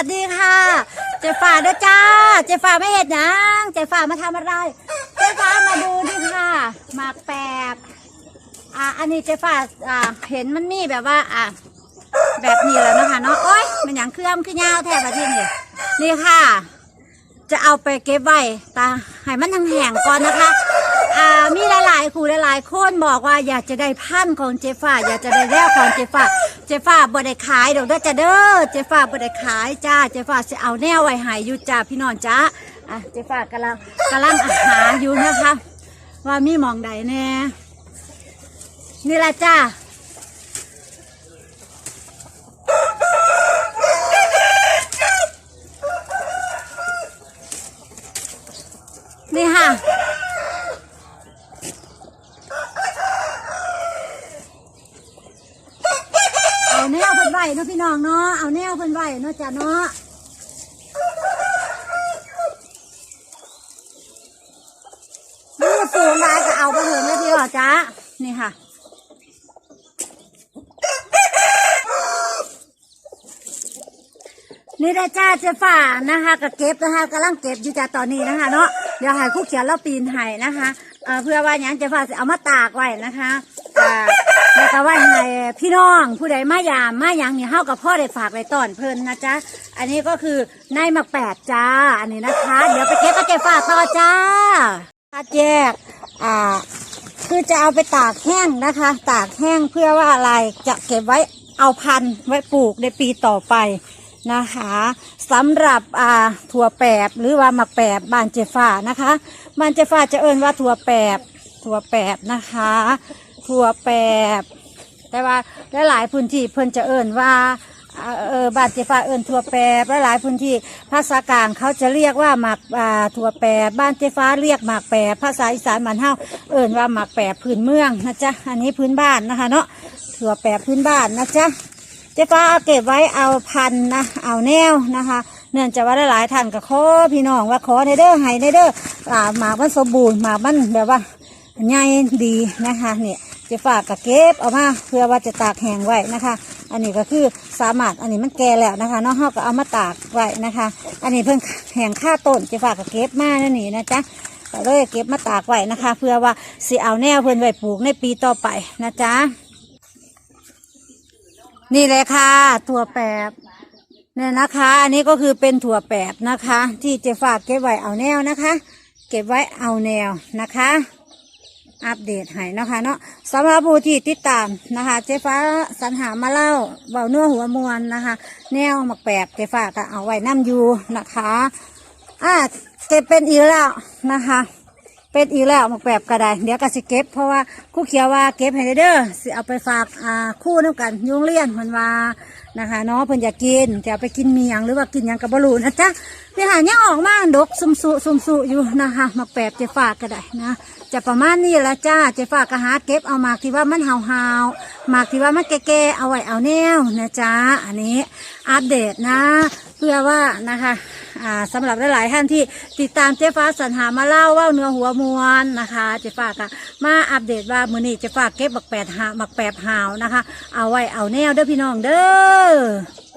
วัสดีค่ะ เจฟ้าเด้อจ้า เจฟ้าไม่เห็นยังเจฟ้ามาทำอะไร เจฟ้ามาดูดิค่ะหมากแปบอ่าอันนี้เจฟ้าอ่าเห็นมันมีแบบว่าอ่าแบบนี้แล้วนะคะเนาะโอ๊ยมันอย่างเคลื่อมขึ้นยาวแทบประเทศนี่นี่ค่ะ จะเอาไปเก็บไว้ตาให้มันยังแห้งก่อนนะคะ มีหลายๆครูหลายๆคนบอกว่าอยากจะได้พันของเจฟ้า อยากจะได้แล้วของเจฟ้า เจฟ้าบ่ได้ขายดอกเด้อจ้าเด้อ เจฟ้าบ่ได้ขายจ้า เจฟ้าจะเอาแนวไว้หายอยู่จ้าพี่น้องจ้าอะเจฟ้ากำลังกำลังอาหารอยู่นะคะ ว่ามีมองใดแน่นี่ละจ้านี่ค่ะ เอาแน วเพิ่นไหวเนาะพี่น้องเนาะเอาแนวเพิ่นไหวเนาะจ้ะเนาะนี่สูงได้ก็เอาไปเถอะไม่พี่หรอจ๊ะนี่ค่ะนี่ได้จ้าเจฝ่านะคะกับเก็บนะคะกำลังเก็บอยู่จ้าตอนนี้นะคะเนาะเดี๋ยวให้คู่เขียนเราปีนให้นะคะเพื่อว่าอย่างเจ๊ฝ่าจะเอามาตากไว้นะคะแล้ว ก็ไว่าให้พี่น้องผู้ใดมายามมาย่างนี่เฮากับพ่อได้ฝากไว้ตอนเพิ่นนะจ๊ะ อันนี้ก็คือนายหมักแปดจ้า อันนี้นะคะ เดี๋ยวไปเก็บกับเจ๊ฝ่าต่อจ้าคัดแยกอ่าคือจะเอาไปตากแห้งนะคะ ตากแห้งเพื่อว่าอะไรจะเก็บไว้เอาพันธุ์ไว้ปลูกในปีต่อไปนะคะสำหรับอ่าถั่วแปบหรือว่าหมักแปบบานเจฟ้านะคะบานเจฟ้าจะเอิ้นว่าถั่วแปบถั่วแปบนะคะ ถั่วแปบ แต่ว่าหลายๆพื้นที่เพิ่นจะเอิ้นว่าอ่าเออบานเจฟ้าเอิ้นถั่วแปบหลายๆพื้นที่ภาษากลางเขาจะเรียกว่าหมักอ่าถั่วแปบบ้านเจฟ้าเรียกหมักแปบภาษาอีสานบ้านเฮาเอิ้นว่าหมักแปบพื้นเมืองนะจ๊ะอันนี้พื้นบ้านนะคะเนาะถั่วแปบพื้นบ้านนะจ๊ะเจฟ้าเอาเก็บไว้เอาพันนะเอาแนวนะคะเนื่องจากว่าหลายๆท่านก็ขอพี่น้องว่าขอในเด้อให้ในเด้อหมากมันสมบูรณ์หมากมันแบบว่าใหญ่ดีนะคะเนี่ย จะฝากกับเก็บเอามาเพื่อว่าจะตากแห้งไว้นะคะ อันนี้ก็คือสามารถอันนี้มันแก่แล้วนะคะน้องเฮาก็เอามาตากไว้นะคะ อันนี้เพิ่งแห้งค่าต้นจะฝากกับเก็บมานั่นนี่นะจ๊ะก็เลยเก็บมาตากไว้นะคะ เพื่อว่าสิเอาแนวเพิ่นไว้ปลูกในปีต่อไปนะจ๊ะนี่เลยค่ะถั่วแปบเนี่ยนะคะ อันนี้ก็คือเป็นถั่วแปบนะคะ ที่เจะฝากเก็บไว้เอาแนวนะคะ เก็บไว้เอาแนวนะคะ อัปเดตให้นะคะเนาะสำหรับผู้ที่ติดตามนะคะ เจ๊ฟ้าสรรหามาเล่าเบาเนื้อหัวมวลนะคะ แนวหมักแปบเจ๊ฟ้าก็เอาไว้น้ำอยู่นะคะอ่าเก็บเป็นอีกแล้วนะคะ เป็นอีกแล้วหมกแปบก็ได้เดี๋ยวก็สิเก็บเพราะว่าครู่เขียวว่าเก็บให้เด้อสิเอาไปฝากอ่าคู่น้ำกันยุงเลี้ยนมันว่านะคะเนาะเพิ่นอยากกินจะเอาไปกินเมียงหรือว่ากินหยังกับบรูนะจ๊ะนี่ค่ะยังออกมาดกซุมสุซุมสุอยู่นะคะหมกแปบจ๊ฟ้ากก็ได้นะจะประมาณนี้ละจ้าจะฝากกระหาเก็บเอาหมากที่ว่ามันหาวหาวๆหมากที่ว่ามันแก่ๆเอาไว้เอาแนวนะจ้าอันนี้อัปเดตนะ เพื่อว่านะคะ อ่าสำหรับหลายๆท่านที่ติดตามเจ๊ฟ้าสรรหามาเล่าว่าเนื้อหัวมวลนะคะเจ๊ฟ้าก็มาอัปเดตว่ามือนี้เจ๊ฟ้าเก็บบักแปดหาบักแปบหาวนะคะ เอาไว้เอาแนวเด้อพี่น้องเด้อ